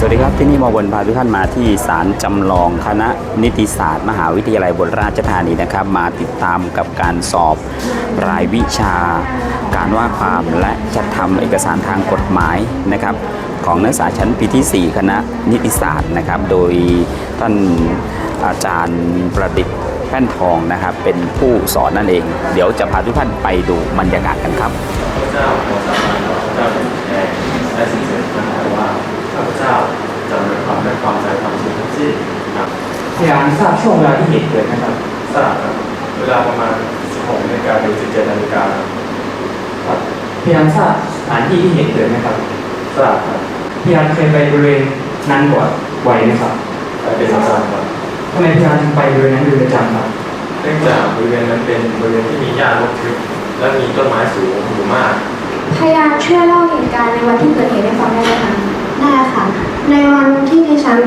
สวัสดีครับ ที่นี่มาบนพาทุกท่านมาที่ศาลจำลองคณะนิติศาสตร์ มหาวิทยาลัยบนราชธานีนะครับ มาติดตามกับการสอบรายวิชา การว่าความและจัดทำเอกสารทางกฎหมายนะครับ ของนักศึกษาชั้นปีที่ 4 คณะนิติศาสตร์นะครับ โดยท่านอาจารย์ประดิษฐ์แป้นทองนะครับ เป็นผู้สอนนั่นเอง เดี๋ยวจะพาทุกท่านไปดูบรรยากาศกันครับข้าพเจ้าขอสาบานพระเจ้าเป็นแทนและสิ่งศักดิ์สิทธิ์ทั้งหลาว่าข้าพเจ้า พยานทราบช่วงเวลาที่เหตุเกิดนะครับทราบครับเวลาประมาณ 16นาฬิกาถึง17นาฬิกาครับพยานทราบสถานที่ที่เหตุเกิดนะครับทราบครับพยานเคยไปบริเวณนั้นบ่อยบ่อยไหมครับไปเป็นประจำครับทำไมพยานถึงไปบริเวณนั้นเป็นประจำครับเนื่องจากบริเวณนั้นเป็นบริเวณที่มีหญ้ารกทึบและมีต้นไม้สูงอยู่มาก พยานช่วยเล่าเหตุการณ์ในวันที่เกิดเหตุให้ฟังได้ไหมคะ ได้ค่ะ ในวันที่ดิฉัน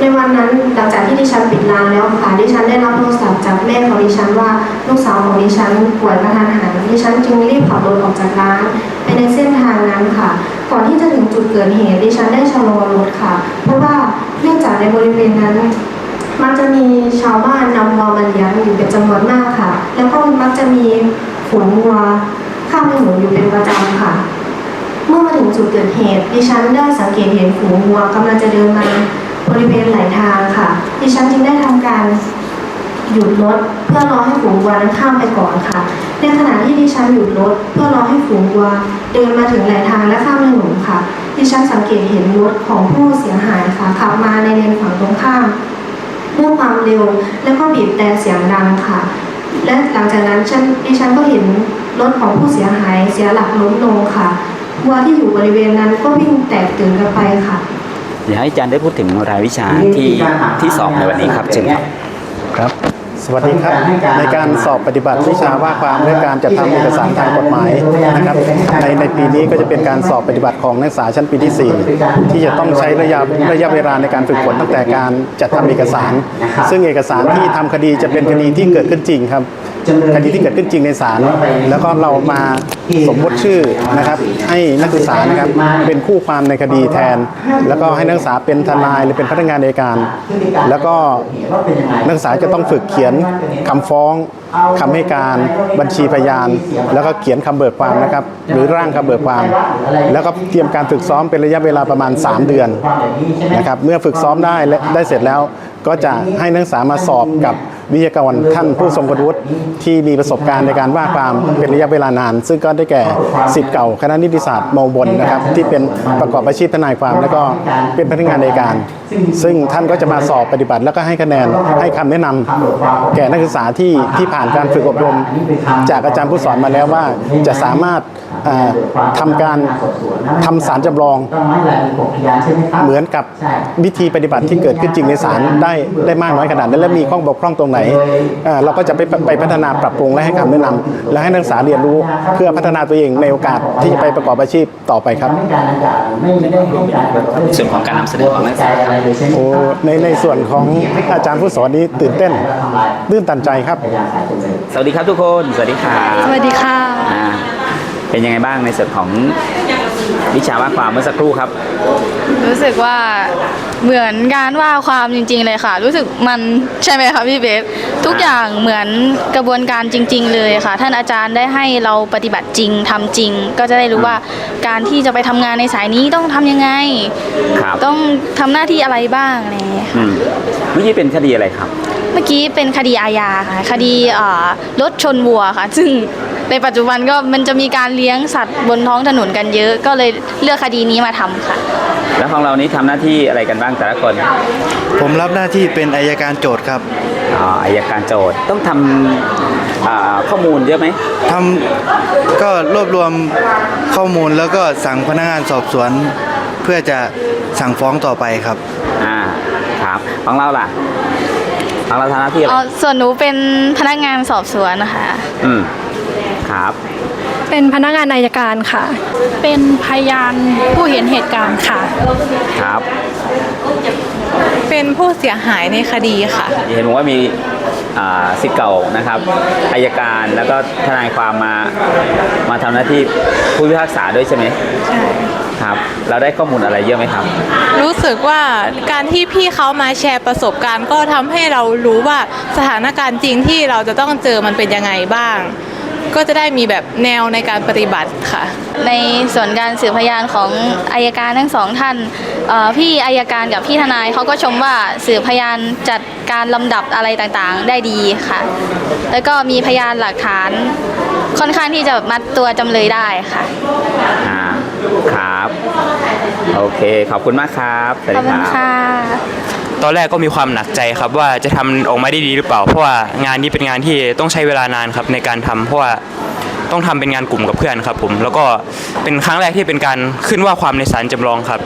ในวันนั้นหลังจากที่ดิฉันปิดร้านแล้วค่ะ ดิฉันได้รับโทรศัพท์จากแม่ของดิฉันว่าลูกสาวของดิฉันป่วยกระทันหันดิฉันจึงรีบขับรถออกจากร้าน ไปในเส้นทางนั้นค่ะ ก่อนที่จะถึงจุดเกิดเหตุดิฉันได้ชะลอรถค่ะ เพราะว่าเนื่องจากในบริเวณนั้นมันจะมีชาวบ้านนำวัวมาเลี้ยงอยู่เป็นจำนวนมากค่ะ แล้วก็มักจะมีฝูงวัวข้ามถนนอยู่เป็นประจำค่ะ เมื่อมาถึงจุดเกิดเหตุดิฉันได้สังเกตเห็นฝูงวัวกำลังจะเดินมาบริเวณไหลทางค่ะ ดิฉันจึงได้ทำการหยุดรถเพื่อรอให้ฝูงวัวนั้นข้ามไปก่อนค่ะ ในขณะที่ดิฉันหยุดรถเพื่อรอให้ฝูงวัวเดินมาถึงไหลทางและข้ามถนนค่ะ ดิฉันสังเกตเห็นรถของผู้เสียหายค่ะขับมาในเลนฝั่งตรงข้ามด้วยความเร็วแล้วก็บีบแต่เสียงดังค่ะ และหลังจากนั้นฉันดิฉันก็เห็นรถของผู้เสียหายเสียหลักล้มลงค่ะ วัวที่อยู่บริเวณนั้นก็วิ่งแตกตื่นกันไปค่ะ เดี๋ยวให้อาจารย์ได้พูดถึงรายวิชาที่ที่สอบในวันนี้ครับเชิญครับครับสวัสดีครับในการสอบปฏิบัติวิชาว่าความและการจัดทำเอกสารทางกฎหมายนะครับในในปีนี้ก็จะเป็นการสอบปฏิบัติของนักศึกษาชั้นปีที่ 4 ที่จะต้องใช้ระยะระยะเวลาในการฝึกฝนตั้งแต่การจัดทำเอกสาร ซึ่งเอกสารที่ทำคดีจะเป็นคดีที่เกิดขึ้นจริงครับ คดีที่เกิดขึ้นจริงในศาลแล้วก็เรามาสมมติชื่อนะครับ ให้นักศึกษานะครับเป็นคู่ความในคดีแทน แล้วก็ให้นักศึกษาเป็นทนายหรือเป็นพนักงานในการ แล้วก็นักศึกษาจะต้องฝึกเขียนคำฟ้องคำให้การบัญชีพยาน แล้วก็เขียนคำเบิกความนะครับ หรือร่างคำเบิกความ แล้วก็เตรียมการฝึกซ้อมเป็นระยะเวลาประมาณ 3 เดือนนะครับเมื่อฝึกซ้อมได้และได้เสร็จแล้วก็จะให้นักศึกษามาสอบกับ วิทยากรท่านผู้ทรงคุณวุฒิที่มีประสบการณ์ในการว่าความเป็นระยะเวลานาน ซึ่งก็ได้แก่สิทธิ์เก่าคณะนิติศาสตร์มบนนะครับที่เป็นประกอบอาชีพทนายความ แล้วก็เป็นพนักงานในการ ซึ่งท่านก็จะมาสอบปฏิบัติแล้วก็ให้คะแนนให้คำแนะนำแก่นักศึกษาที่ที่ผ่านการฝึกอบรม จากอาจารย์ผู้สอนมาแล้วว่าจะสามารถ ทำการทำสารจำลอง เหมือนกับวิธีปฏิบัติที่เกิดขึ้นจริงในศาลได้ได้มากน้อยขนาดนั้นและมีข้อบกพร่องตรงไหนเอ่อเราก็จะไปไปพัฒนาปรับปรุงและให้คำแนะนำและให้นักศึกษาเรียนรู้เพื่อพัฒนาตัวเองในโอกาสที่จะไปประกอบอาชีพต่อไปครับส่วนของการนำเสนอของนักศึกษาครับโอ้ในในส่วนของอาจารย์ผู้สอนนี้ตื่นเต้นตื่นตันใจครับ สวัสดีครับทุกคน สวัสดีครับสวัสดีค่ะอ่า เป็นยังไงบ้างในส่วนของวิชาว่าความเมื่อสักครู่ครับ รู้สึกว่าเหมือนการว่าความจริง ๆ เลยค่ะ รู้สึกมันใช่ไหมคะพี่เบสทุกอย่างเหมือนกระบวนการจริง ๆ เลยค่ะ ท่านอาจารย์ได้ให้เราปฏิบัติจริงทำจริง ก็จะได้รู้ว่าการที่จะไปทำงานในสายนี้ต้องทำยังไงครับต้องทำหน้าที่อะไรบ้างอะไรอย่างเงี้ยค่ะอืมเมื่อกี้เป็นคดีอะไรครับ เมื่อกี้เป็นคดีอาญาค่ะคดีเอ่อรถชนวัวค่ะ ซึ่ง ในปัจจุบันก็มันจะมีการเลี้ยงสัตว์บนท้องถนนกันเยอะ ก็เลยเลือกคดีนี้มาทำค่ะ แล้วของเรานี้ทำหน้าที่อะไรกันบ้างแต่ละคนผมรับหน้าที่เป็นอายการโจทย์ครับอ๋ออายการโจทย์ต้องทำอ่าข้อมูลเยอะไหมทำก็รวบรวมข้อมูลแล้วก็สั่งพนักงานสอบสวน เพื่อจะสั่งฟ้องต่อไปครับ อ่าครับของเราล่ะของเราทำหน้าที่อะไรอ๋อส่วนหนูเป็นพนักงานสอบสวนนะคะ อืม ครับ เป็นพนักงานอายการค่ะ เป็นพยานผู้เห็นเหตุการณ์ค่ะ ครับ เป็นผู้เสียหายในคดีค่ะ เห็นบอกว่ามีอ่าสิทธิ์เก่านะครับอายการแล้วก็ทนายความมามาทำหน้าที่ผู้พิพากษาด้วยใช่ไหมใช่ ครับ เราได้ข้อมูลอะไรเยอะไหมครับ รู้สึกว่าการที่พี่เขามาแชร์ประสบการณ์ ก็ทำให้เรารู้ว่าสถานการณ์จริงที่เราจะต้องเจอมันเป็นยังไงบ้าง ก็จะได้มีแบบแนวในการปฏิบัติค่ะ ในส่วนการสืบพยานของอายการทั้งสองท่านเอ่อพี่อายการกับพี่ทนายเขาก็ชมว่าสืบพยานจัดการลำดับอะไรต่างๆ ได้ดีค่ะ แล้วก็มีพยานหลักฐานค่อนข้างที่จะมัดตัวจำเลยได้ค่ะอ่าครับ โอเค ขอบคุณมากครับสวัสขอบดีคุณครับค่ะ ตอนแรกก็มีความหนักใจครับว่าจะทำออกมาได้ดีหรือเปล่า เพราะว่างานนี้เป็นงานที่ต้องใช้เวลานานครับในการทำเพราะว่าต้องทำเป็นงานกลุ่มกับเพื่อนครับ ผมแล้วก็เป็นครั้งแรกที่เป็นการขึ้นว่าความในศาลจำลองครับ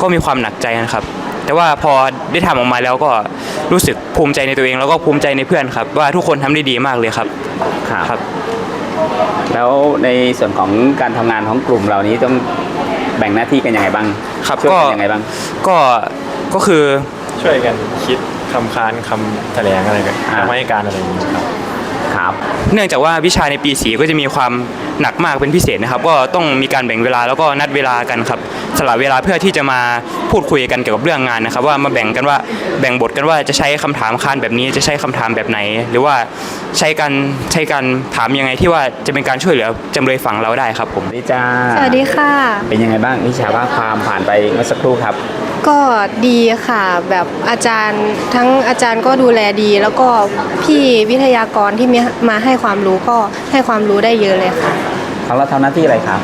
ก็มีความหนักใจนะครับ แต่ว่าพอได้ทำออกมาแล้วก็รู้สึกภูมิใจในตัวเอง แล้วก็ภูมิใจในเพื่อนครับ ว่าทุกคนทำได้ดีมากเลยครับครับครับ แล้วในส่วนของการทำงานของกลุ่มเรานี้ต้องแบ่งหน้าที่กันยังไงบ้างครับช่วยก็กันยังไงบ้าง ก็ก็คือ ช่วยกันคิดคำค้านคำแถลงอะไรกันอ่าคำให้การอะไรอย่างนี้ครับ ครับ เนื่องจากว่าวิชาในปีสีก็จะมีความหนักมากเป็นพิเศษนะครับ ก็ต้องมีการแบ่งเวลาแล้วก็นัดเวลากันครับสละเวลาเพื่อที่จะมาพูดคุยกันเกี่ยวกับเรื่องงานนะครับ ว่ามาแบ่งกันว่าแบ่งบทกันว่าจะใช้คำถามค้านแบบนี้จะใช้คำถามแบบไหน หรือว่าใช้การใช้การถามยังไงที่ว่าจะเป็นการช่วยเหลือจำเลยฝั่งเราได้ครับผม สวัสดีจ้า สวัสดีค่ะ เป็นยังไงบ้างวิชาว่าความผ่านไปเมื่อสักครู่ครับ ก็ดีค่ะ แบบอาจารย์ทั้งอาจารย์ก็ดูแลดี แล้วก็พี่วิทยากรที่มีมาให้ความรู้ก็ให้ความรู้ได้เยอะเลยค่ะของเราทำหน้าที่อะไรครับ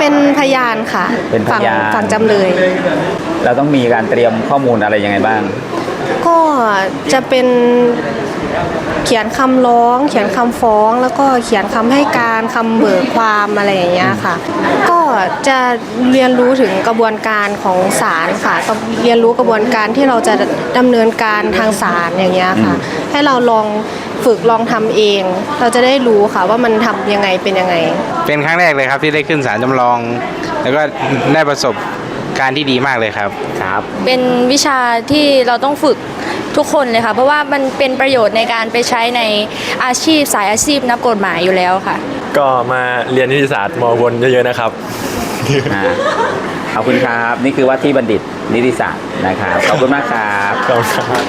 เป็นพยานค่ะเป็นพฝั่งยาน ฝั่งจำเลย เราต้องมีการเตรียมข้อมูลอะไรยังไงบ้าง ก็จะเป็น เขียนคำร้อง เขียนคำฟ้อง แล้วก็เขียนคำให้การคำเบิกความอะไรอย่างเงี้ยค่ะ ก็จะเรียนรู้ถึงกระบวนการของศาลค่ะเรียนรู้กระบวนการที่เราจะดำเนินการทางศาลอย่างเงี้ยค่ะ ให้เราลองฝึกลองทำเอง เราจะได้รู้ค่ะว่ามันทำยังไงเป็นยังไง เป็นครั้งแรกเลยครับที่ได้ขึ้นศาลจำลอง แล้วก็ได้ประสบ การณ์ที่ดีมากเลยครับ ครับ เป็นวิชาที่เราต้องฝึกทุกคนเลยค่ะ เพราะว่ามันเป็นประโยชน์ในการไปใช้ในอาชีพสายอาชีพนักกฎหมายอยู่แล้วค่ะ ก็มาเรียนนิติศาสตร์มอบนเยอะๆนะครับ อ่าขอบคุณครับ นี่คือว่าที่บัณฑิตนิติศาสตร์นะครับ ขอบคุณมากครับ ขอบคุณครับ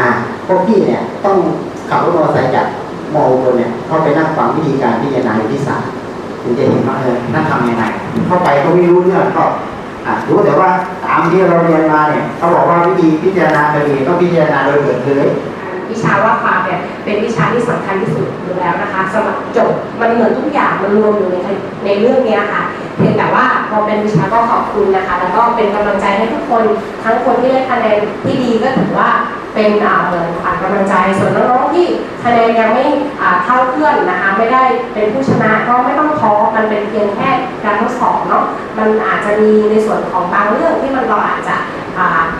อ่าพวกพี่เนี่ยต้องขับรถมอเตอร์ไซค์จากมออุบลเนี่ยเข้าไปนั่งฟังวิธีการพิจารณาอยู่ที่ศาล ถึงจะเห็นว่าเออนั่นทำยังไงเข้าไปก็ไม่รู้เรื่องก็รู้แต่ว่าตามที่เราเรียนมาเนี่ยเขาบอกว่าวิธีพิจารณาคดีต้องพิจารณาโดยเปิดเผยวิชาว่าความเนี่ยเป็นวิชาที่สำคัญที่สุดอยู่แล้วนะคะ สมัครจบมันเหมือนทุกอย่างมันรวมอยู่ในในเรื่องเนี้ยค่ะ เพียงแต่ว่าพอเป็นวิชาก็ขอบคุณนะคะ แล้วก็เป็นกำลังใจให้ทุกคนทั้งคนที่ได้คะแนนที่ดีก็ถือว่าเป็นอ่าเหมือนขวัญกำลังใจส่วนน้องๆที่คะแนนยังไม่อ่าเท่าเพื่อนนะคะ ไม่ได้เป็นผู้ชนะก็ไม่ต้องท้อมันเป็นเพียงแค่การทดสอบเนาะมันอาจจะมีในส่วนของบางเรื่องที่มันเราอาจจะ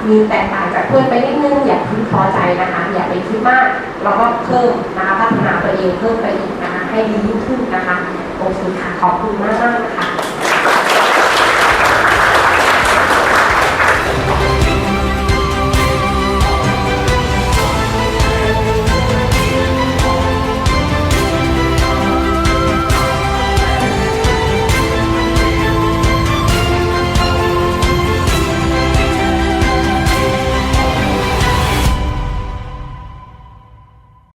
มีแตกต่างจากเพื่อนไปนิดนึงอย่าพิ่งท้อใจนะคะ อย่าไปคิดมากเราก็เพิ่มนะคะพัฒนาตัวเองเพิ่มไปอีกนะคะให้ดียิ่งขึ้นนะคะโอเคค่ะขอบคุณมากมากนะคะ